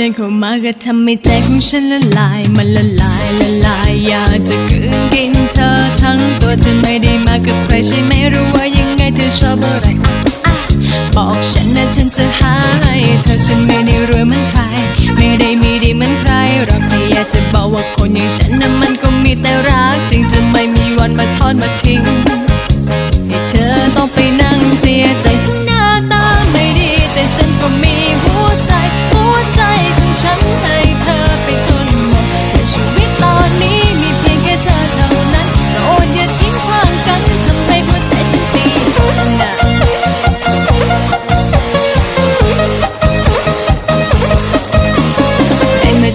เดินเข้ามาก็ทำให้ใจของฉันละลาย มันละลายละลายอยากจะกืนกินเธอทั้งตัวเธอไม่ได้มากับใครใช่ไหมรู้ว่ายังไงเธอชอบอะไรบอกฉันนะฉันจะหาให้เธอฉันไม่ได้รวยเหมือนใคร ไม่ได้มีดีเหมือนใครรอกแต่อยากจะบอกว่าคนอย่างฉันนะมันก็มีแต่รักจริงจะไม่มีวันมาทอดมาทิ้ง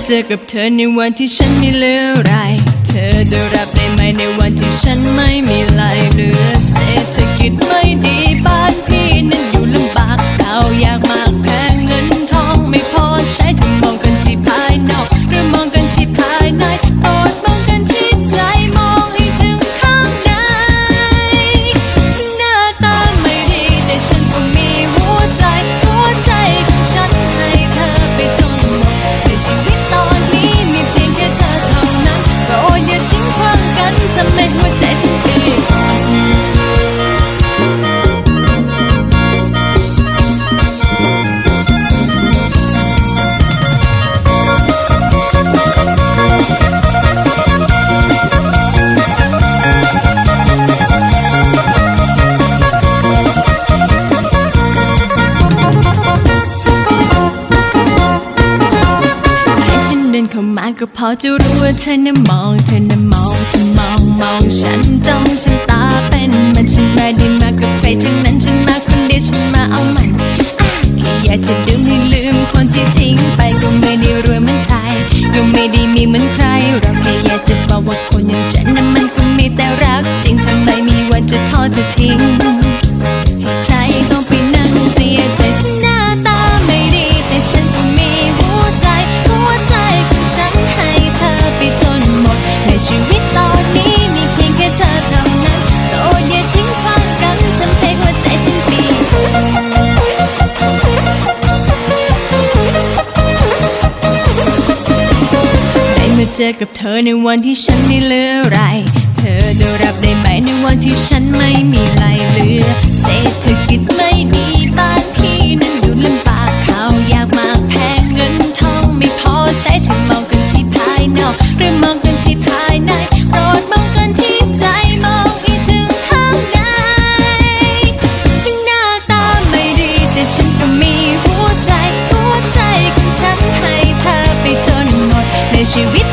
เจอกับเธอในวันที่ฉันไม่เหลืออะไร เธอจะรับได้ไหมในวันที่ฉันไม่มีอะไรเหลือเศรษฐกิจไม่ เข้ามาก็พอจะรู้ว่าเธอน่ะมองเธอน่ะมองเธอมองมองฉันจ้องฉันตาเป็นมันฉันม่ได้มากกับใครทั้งนั้นฉันมาคนเดียวฉันมาเอามันอะแค่อยากจะดื่มให้ลืมคนที่ทิ้งไปก็ไม่ได้รวยเหมือนใครก็ไม่ได้มีเหมือนใครเราแค่อยากจะบอกว่าคนอย่างฉันนั้นมันก็มีแต่รัก จริงทำไมมีวันจะทอดเธอทิ้ง ได้เจอกับเธอในวันที่ฉันไม่เหลืออะไร เธอจะรับได้ไหมในวันที่ฉันไม่มีไรเหลือ เศรษฐกิจไม่ดีบ้านพี่นั้นอยู่ลำบากข้าวยากมากแพงเงินทองไม่พอใช้ถึงมองกันที่ภายนอกหรือมองกันที่ภายในโปรดมองกันที่ใจมองให้ถึงข้างในหน้าตาไม่ดีแต่ฉันก็มีหัวใจหัวใจของฉันให้เธอไปจนหมดในชีวิต